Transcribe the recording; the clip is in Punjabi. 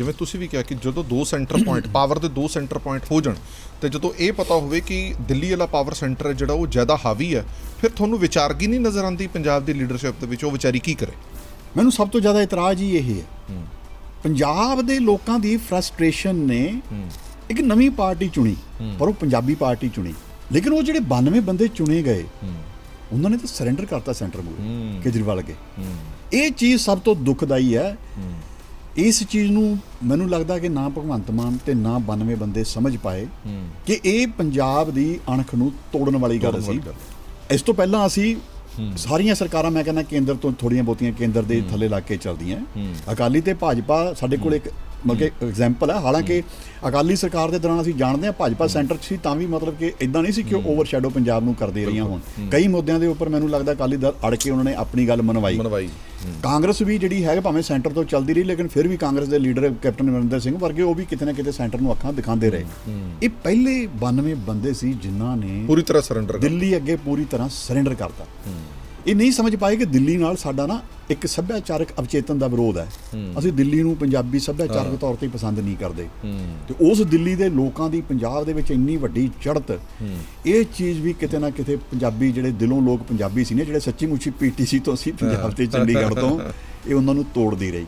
ਜਿਵੇਂ ਤੁਸੀਂ ਵੀ ਕਿਹਾ ਕਿ ਜਦੋਂ ਦੋ ਸੈਂਟਰ ਪੁਆਇੰਟ ਪਾਵਰ ਦੇ ਦੋ ਸੈਂਟਰ ਪੁਆਇੰਟ ਹੋ ਜਾਣ ਤੇ ਜਦੋਂ ਇਹ ਪਤਾ ਹੋਵੇ ਕਿ ਦਿੱਲੀ ਵਾਲਾ ਪਾਵਰ ਸੈਂਟਰ ਜਿਹੜਾ ਉਹ ਜ਼ਿਆਦਾ ਹਾਵੀ ਹੈ ਫਿਰ ਤੁਹਾਨੂੰ ਵਿਚਾਰਗੀ ਨਹੀਂ ਨਜ਼ਰ ਆਉਂਦੀ ਪੰਜਾਬ ਦੀ ਲੀਡਰਸ਼ਿਪ ਦੇ ਵਿੱਚ ਉਹ ਵਿਚਾਰੀ ਕੀ ਕਰੇ? ਮੈਨੂੰ ਸਭ ਤੋਂ ਜ਼ਿਆਦਾ ਇਤਰਾਜ਼ ਹੀ ਇਹ ਹੈ। ਪੰਜਾਬ ਦੇ ਲੋਕਾਂ ਦੀ ਫਰਸਟ੍ਰੇਸ਼ਨ ਨੇ ਇੱਕ ਨਵੀਂ ਪਾਰਟੀ ਚੁਣੀ ਪਰ ਉਹ ਪੰਜਾਬੀ ਪਾਰਟੀ ਚੁਣੀ। ਲੇਕਿਨ ਉਹ ਜਿਹੜੇ 92 ਬੰਦੇ ਚੁਣੇ ਗਏ ਉਹਨਾਂ ਨੇ ਤਾਂ ਸਰੈਂਡਰ ਕਰਤਾ ਸੈਂਟਰ ਮੂਰੇ ਕੇਜਰੀਵਾਲ ਅੱਗੇ। ਇਹ ਚੀਜ਼ ਸਭ ਤੋਂ ਦੁਖਦਾਈ ਹੈ। ਇਸ ਚੀਜ਼ ਨੂੰ ਮੈਨੂੰ ਲੱਗਦਾ ਕਿ ਨਾ ਭਗਵੰਤ ਮਾਨ ਤੇ ਨਾ 92 ਬੰਦੇ ਸਮਝ ਪਾਏ ਕਿ ਇਹ ਪੰਜਾਬ ਦੀ ਅਣਖ ਨੂੰ ਤੋੜਨ ਵਾਲੀ ਗੱਲ ਸੀ। ਇਸ ਤੋਂ ਪਹਿਲਾਂ ਅਸੀਂ ਸਾਰੀਆਂ ਸਰਕਾਰਾਂ ਮੈਂ ਕਹਿੰਦਾ ਕੇਂਦਰ ਤੋਂ ਥੋੜੀਆਂ ਬਹੁਤੀਆਂ ਕੇਂਦਰ ਦੇ ਥੱਲੇ ਲਾ ਕੇ ਚੱਲਦੀਆਂ। ਅਕਾਲੀ ਤੇ ਭਾਜਪਾ ਸਾਡੇ ਕੋਲ ਇੱਕ ਮਤਲਬ ਕਿ ਐਗਜ਼ਾਮਪਲ ਹੈ ਹਾਲਾਂਕਿ ਅਕਾਲੀ ਸਰਕਾਰ ਦੇ ਦੌਰਾਨ ਅਸੀਂ ਜਾਣਦੇ ਹਾਂ ਭਾਜਪਾ ਸੈਂਟਰ 'ਚ ਸੀ ਤਾਂ ਵੀ ਮਤਲਬ ਕਿ ਇਦਾਂ ਨਹੀਂ ਸੀ ਕਿ ਉਹ ਓਵਰਸ਼ੈਡੋ ਪੰਜਾਬ ਨੂੰ ਕਰਦੇ ਰਹੀਆਂ ਹੋਣ। ਕਈ ਮੁੱਦਿਆਂ ਦੇ ਉੱਪਰ ਮੈਨੂੰ ਲੱਗਦਾ ਅਕਾਲੀ ਦਲ ਅੜ ਕੇ ਉਹਨਾਂ ਨੇ ਆਪਣੀ ਗੱਲ ਮਨਵਾਈ। ਮਨਵਾਈ। ਕਾਂਗਰਸ ਵੀ ਜਿਹੜੀ ਹੈ ਭਾਵੇਂ ਸੈਂਟਰ ਤੋਂ ਚੱਲਦੀ ਰਹੀ ਲੇਕਿਨ ਫਿਰ ਵੀ ਕਾਂਗਰਸ ਦੇ ਲੀਡਰ ਕੈਪਟਨ ਅਮਰਿੰਦਰ ਸਿੰਘ ਵਰਗੇ ਉਹ ਵੀ ਕਿਤੇ ਨਾ ਕਿਤੇ ਸੈਂਟਰ ਨੂੰ ਅੱਖਾਂ ਦਿਖਾਉਂਦੇ ਰਹੇ। ਇਹ ਪਹਿਲੇ 92 ਬੰਦੇ ਸੀ ਜਿਨ੍ਹਾਂ ਨੇ ਪੂਰੀ ਤਰ੍ਹਾਂ ਸਰੈਂਡਰ ਦਿੱਲੀ ਅੱਗੇ ਪੂਰੀ ਤਰ੍ਹਾਂ ਸਰੈਂਡਰ ਕਰਤਾ। ਇਹ ਨਹੀਂ ਸਮਝ ਪਾਏ ਕਿ ਦਿੱਲੀ ਨਾਲ ਸਾਡਾ ਨਾ ਇੱਕ ਸੱਭਿਆਚਾਰਕ ਅਵਚੇਤਨ ਦਾ ਵਿਰੋਧ ਹੈ। ਅਸੀਂ ਦਿੱਲੀ ਨੂੰ ਪੰਜਾਬੀ ਸੱਭਿਆਚਾਰਕ ਤੌਰ ਤੇ ਪਸੰਦ ਨਹੀਂ ਕਰਦੇ। ਤੇ ਉਸ ਦਿੱਲੀ ਦੇ ਲੋਕਾਂ ਦੀ ਪੰਜਾਬ ਦੇ ਵਿੱਚ ਇੰਨੀ ਵੱਡੀ ਚੜ੍ਹਤ ਇਹ ਚੀਜ਼ ਵੀ ਕਿਤੇ ਨਾ ਕਿਤੇ ਪੰਜਾਬੀ ਜਿਹੜੇ ਦਿਲੋਂ ਲੋਕ ਪੰਜਾਬੀ ਸੀ ਨੇ ਜਿਹੜੇ ਸੱਚੀ ਮੁੱਚੀ ਪੀਟੀਸੀ ਤੋਂ ਸੀ ਪੰਜਾਬ ਤੇ ਚੰਡੀਗੜ੍ਹ ਤੋਂ ਇਹ ਉਹਨਾਂ ਨੂੰ ਤੋੜਦੀ ਰਹੀ।